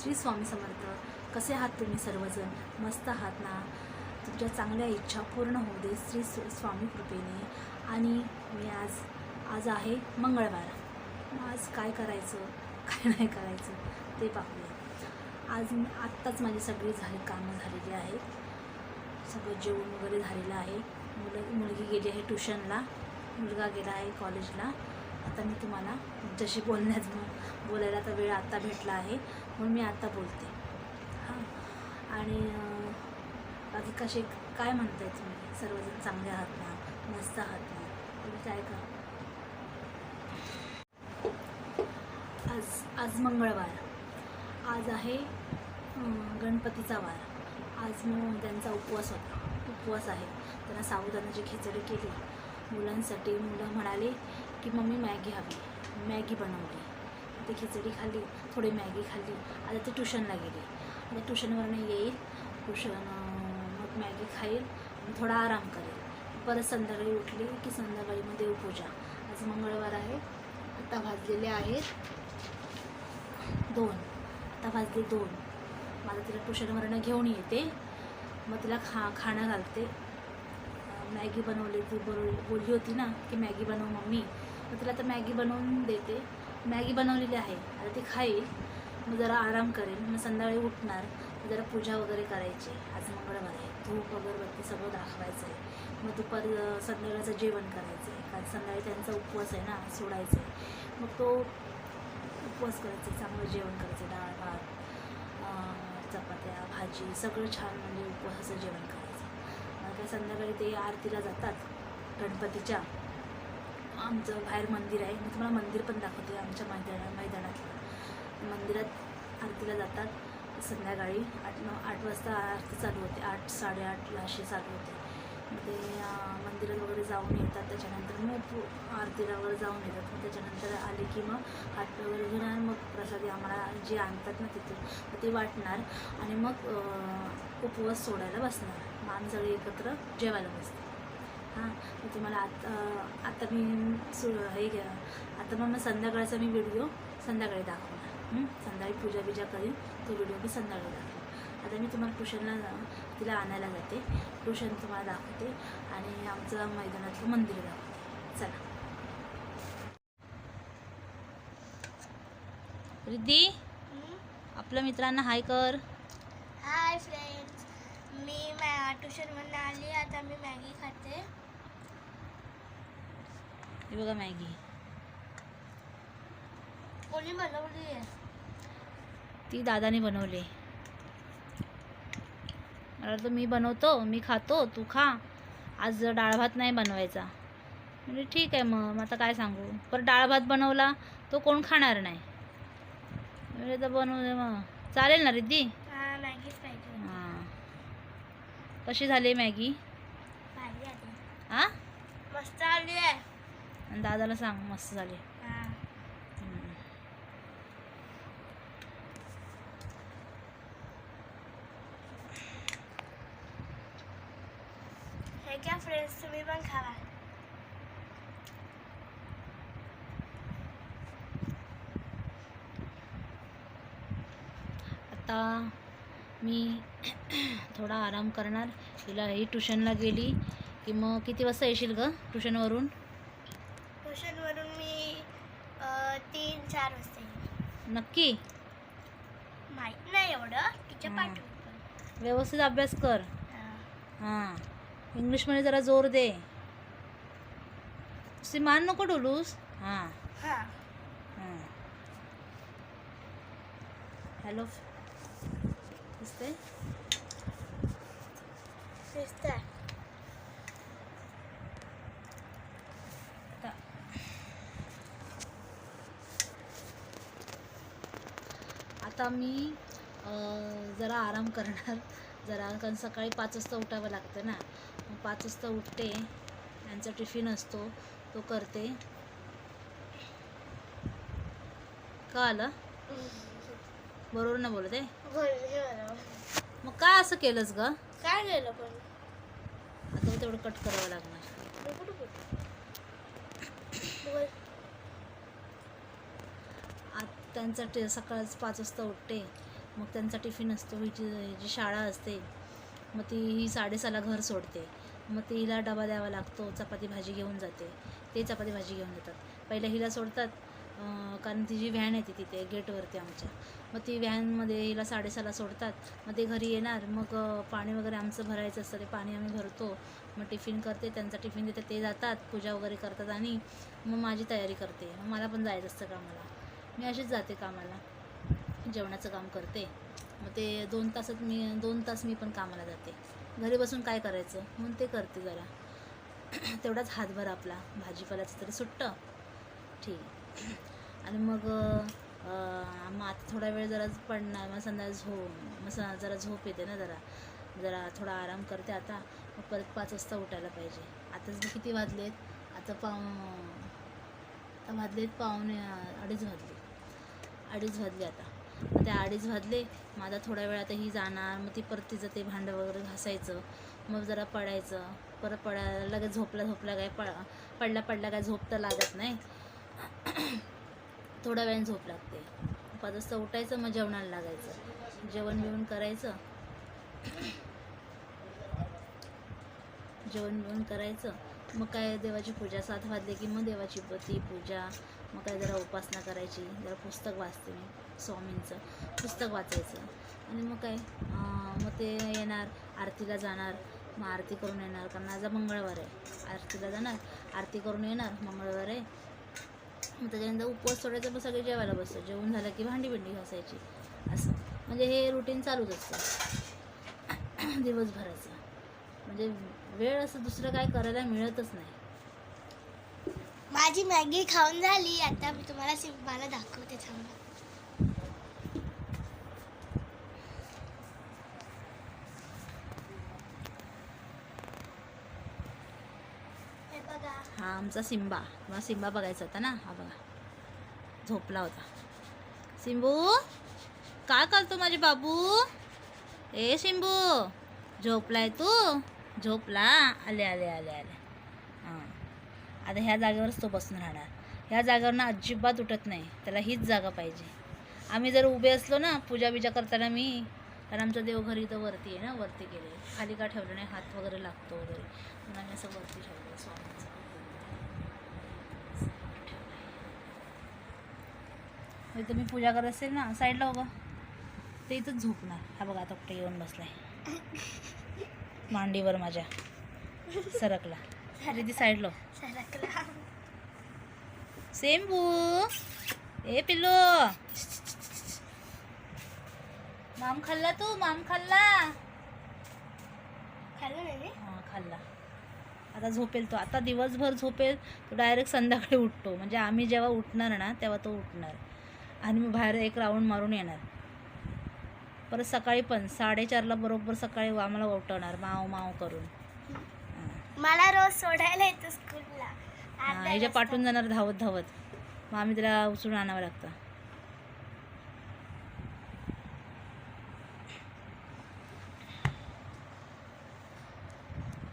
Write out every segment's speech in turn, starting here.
श्री स्वामी समर्थ कसे आहात तुम्ही सर्वजण? मस्त आहात ना? तुमच्या चांगल्या इच्छा पूर्ण होऊ दे श्री स्वामी कृपेने. आणि मी आज आज आहे मंगळवार. मग आज काय करायचं? काय नाही करायचं? ते पाहूया. आज आत्ताच माझी सगळी झाली कामं झालेली आहेत. सगळं जेवण वगैरे झालेलं आहे. मुलं मुलगी गेली आहे ट्युशनला. मुलगा गेला आहे कॉलेजला. आता मी तुम्हाला जशी बोलण्यात बोलायला आता वेळ आत्ता भेटला आहे म्हणून मी आत्ता बोलते. हां. आणि बाकी कसे काय म्हणताय तुम्ही? सर्वजण चांगले आहात ना? मस्त आहात ना? तुम्ही काय का आज आज मंगळवार. आज आहे गणपतीचा वार. आज मग त्यांचा उपवास होता. उपवास आहे. त्यांना साबुदाण्याची खिचडी केली. मुलांसाठी मुलं म्हणाले की मम्मी मॅगी हवी. मॅगी बनवली. ते खिचडी खाल्ली थोडी मॅगी खाल्ली. आता ते ट्युशनला गेली. आता ट्युशनवरनं येईल ट्युशन मग मॅगी खाईल थोडा आराम करेल. परत संध्याकाळी उठली की संध्याकाळी मग देवपूजा. आज मंगळवार आहे. आता भाजलेले आहेत दोन. आता भाजले दोन. मला तिला ट्युशनवरनं घेऊन येते. मग तिला खा खाणं घालते. मॅगी बनवली ती बोल बोलली होती ना की मॅगी बनव मम्मी. मग तिला आता मॅगी बनवून देते. मॅगी बनवलेली आहे. आता ती खाईल. मग जरा आराम करेल मग संध्याकाळी उठणार. जरा पूजा वगैरे करायची. आज मंगळवार आहे. धूप अगरबत्ती सगळं दाखवायचं आहे. मग दुपार संध्याकाळचं जेवण करायचं आहे. कारण संध्याकाळी त्यांचा उपवास आहे ना सोडायचं आहे. मग तो उपवास करायचे चांगलं जेवण करायचं डाळ भात चपात्या भाजी सगळं छान म्हणजे उपवासाचं जेवण करायचं मग काय संध्याकाळी ते आरतीला जातात. गणपतीच्या. आमचं बाहेर मंदिर आहे. मी तुम्हाला मंदिर पण दाखवते आमच्या मैदाना मैदानातलं. मंदिरात आरतीला जातात. संध्याकाळी आठ नऊ आठ वाजता आरती चालू होते. आठ साडेआठला अशी चालू होते. ते मंदिरात वगैरे जाऊन येतात. त्याच्यानंतर मग आरतीला वगैरे जाऊन येतात. मग त्याच्यानंतर आले की मग हात वगैरे घेणार मग प्रसादी आम्हाला जे आणतात ना तिथून ते वाटणार. आणि मग उपवास सोडायला बसणार. मग एकत्र जेवायला बसतात. हां तुम्हाला आता आता मी सु हे घ्या. आता मग मग संध्याकाळचा मी व्हिडिओ संध्याकाळी दाखवणार. हं? संध्याकाळी पूजा बिजा करीन तो व्हिडिओ मी संध्याकाळी दाखवेन आता मी तुम्हाला ट्युशनला जा- तिला आणायला जाते. ट्युशन तुम्हाला दाखवते आणि आमचं मैदानातलं मंदिर दाखवते. चला. रिद्धी आपल्या मित्रांना हाय कर. हाय फ्रेंड्स मी मॅ ट्युशनमधून आली आता मी मॅगी खाते. हे बघा मॅगी. कोणी बनवली? ती दादाने बनवली. मला वाटतं मी बनवतो मी खातो तू खा. आज डाळ भात नाही बनवायचा. म्हणजे ठीक आहे मग आता काय सांगू? पण डाळ भात बनवला तो कोण खाणार नाही. म्हणजे तर बनवू दे मग. चालेल ना रिद्धी? हा मॅगीच पाहिजे होती. हां. कशी झाली मॅगी? हां मस्त आली आहे. आणि दादाला सांग मस्त झाली. हा. हे घ्या फ्रेंड्स तुम्ही पण खावा. आता मी थोडा आराम करणार. हिला ही ट्युशनला गेली. की मग किती वाजता येशील ग ट्युशनवरून ट्युशनवरून मी तीन चार वाजता येईन. नक्की? माहीत नाही एवढं. पाठवून पण. व्यवस्थित अभ्यास कर. हा. इंग्लिशमध्ये जरा जोर दे. तुझी मान नको डोलूस. हां. हा. हां. हॅलो. दिसते दिसतंय. आता मी जरा आराम करणार. जरा कारण सकाळी पाच वाजता उठावं लागतं ना. मग पाच वाजता उठते. यांचा टिफिन असतो. तो करते. का आलं? बरोबर ना बोलत मग काय असं केलंस ग? काय गेलं पण? आता तेवढं कट करावं लागणार मी कुठं बोलते? बोल आत त्यांचा टे सकाळच पाच वाजता उठते. मग त्यांचा टिफिन असतो हिची जी शाळा असते मग ती ही साडेसहाला घर सोडते. मग तिला डबा द्यावा लागतो चपाती भाजी घेऊन जाते. ते चपाती भाजी घेऊन जातात पहिलं हिला सोडतात कारण तिची व्हॅन येते तिथे गेटवरती आमच्या. मग ती व्हॅनमध्ये हिला साडेसहाला सोडतात. मग ते घरी येणार. मग पाणी वगैरे आमचं भरायचं असतं ते पाणी आम्ही भरतो. मग टिफिन करते त्यांचा टिफिन देते ते जातात पूजा वगैरे करतात आणि मग माझी तयारी करते. मग मला पण जायचं असतं कामाला. मी अशीच जाते कामाला. जेवणाचं काम करते. मग ते दोन तासात मी दोन तास मी पण कामाला जाते. घरी बसून काय करायचं? म्हणून ते करते जरा. तेवढाच हातभर आपला. भाजीपाल्याचं तरी सुट्टं. ठीक आणि मग मग आता थोडा वेळ जरा पडणार. मग संध्याकाळी झोप मग जरा झोप येते ना जरा. जरा थोडा आराम करते आता. मग परत पाच वाजता उठायला पाहिजे. आताच किती वाजलेत? आता पाव आता वाजलेत पावणे अडीच वाजले. अडीच वाजले आता. मग ते अडीच वाजले मग आता थोड्या वेळ आता ही जाणार मग ती परत तिचं ते भांडं वगैरे घासायचं मग जरा पडायचं परत पडायला लगेच झोपला झोपला काय पड पडला पडला काय झोप तर लागत नाही. थोड्या वेळाने झोप लागते. पाच वाजता उठायचं मग जेवणाला लागायचं. जेवण बिवण करायचं. जेवण बिवण करायचं. मग काय देवाची पूजा सात वाजले की मग देवाची पती पूजा. मग काय जरा उपासना करायची जरा पुस्तक वाचते मी स्वामींचं. पुस्तक वाचायचं. आणि मग काय मग ते येणार आरतीला जाणार. मग आरती करून येणार कारण आज मंगळवार आहे. आरतीला जाणार आरती करून येणार मंगळवार आहे. मग त्याच्यानंतर उपवास सोडायचा मग सगळे जेवायला बसतो जेवण झालं की भांडी भिंडी घासायची. असं. म्हणजे हे रुटीन चालूच असतं. दिवसभराचं. म्हणजे वेळ असं दुसरं काय करायला मिळतच नाही. माझी मॅगी खाऊन झाली आता मी तुम्हाला सिम्बाला दाखवते थांबा. हे बघा. हा आमचा सिंबा. मला सिंबा बघायचा होता ना? हा बघा. झोपला होता. सिंबू काय करतो माझे बाबू? ए सिंबू झोपलाय तू? झोपला? आले आले आले आले. हां. आता ह्या जागेवरच तो बसून राहणार. ह्या जागेवरनं अजिबात उठत नाही. त्याला हीच जागा पाहिजे. आम्ही जर उभे असलो ना पूजा बिजा करताना मी कारण आमचं देवघर इथं वरती आहे ना वरती गेले. खाली का ठेवलं नाही हात वगैरे लागतो वगैरे. म्हणून आम्ही असं वरती ठेवलं स्वामीचं म्हणजे तुम्ही पूजा करत असेल ना साईडला बघा ते इथंच झोपणार. हा बघा आता कुठे येऊन बसलाय. मांडीवर माझ्या. सरकला. ती साईडला. सरकला. सेम बू ए पिल्लो. माम खाल्ला तू? माम खाल्ला? खाल्लं नाही? हा खाल्ला. आता झोपेल तो. आता दिवसभर झोपेल तो डायरेक्ट संध्याकाळी उठतो. म्हणजे आम्ही जेव्हा उठणार ना तेव्हा तो उठणार. आणि मग बाहेर एक राऊंड मारून येणार. परत सकाळी पण साडेचारला बरोबर सकाळी आम्हाला उठवणार माव माव करून. मला रोज सोडायला येतो स्कूलला हिच्या. पाठून जाणार धावत धावत मग आम्ही तिला उचलून आणावं लागतं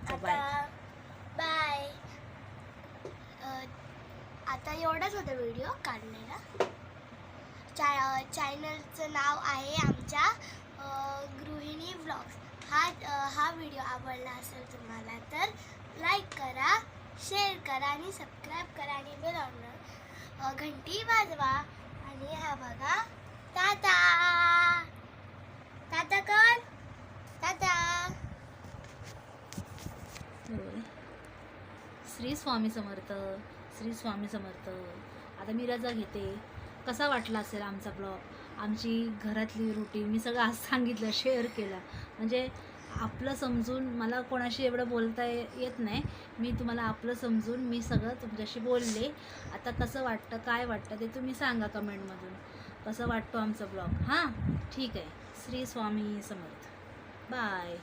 तर आता बाय बाय आता एवढाच होता व्हिडिओ काढलेला चा चॅनलचं नाव आहे आमच्या गृहिणी ब्लॉग्स हा हा व्हिडिओ आवडला असेल तुम्हाला तर लाईक करा शेअर करा आणि सबस्क्राईब करा आणि बेल ऑन घंटी वाजवा. आणि हा बघा टाटा टाटा कर टाटा श्री स्वामी समर्थ श्री स्वामी समर्थ. आता मी रजा घेते. कसा वाटला असेल आमचा ब्लॉग? आमची घरातली रुटीन मी सगळं आज सांगितलं शेअर केलं. म्हणजे आपलं समजून मला कोणाशी एवढं बोलता येत नाही. मी तुम्हाला आपलं समजून मी सगळं तुमच्याशी बोलले. आता कसं वाटतं काय वाटतं ते तुम्ही सांगा कमेंटमधून. कसं वाटतो आमचा ब्लॉग? हां? ठीक आहे. श्री स्वामी समर्थ. बाय.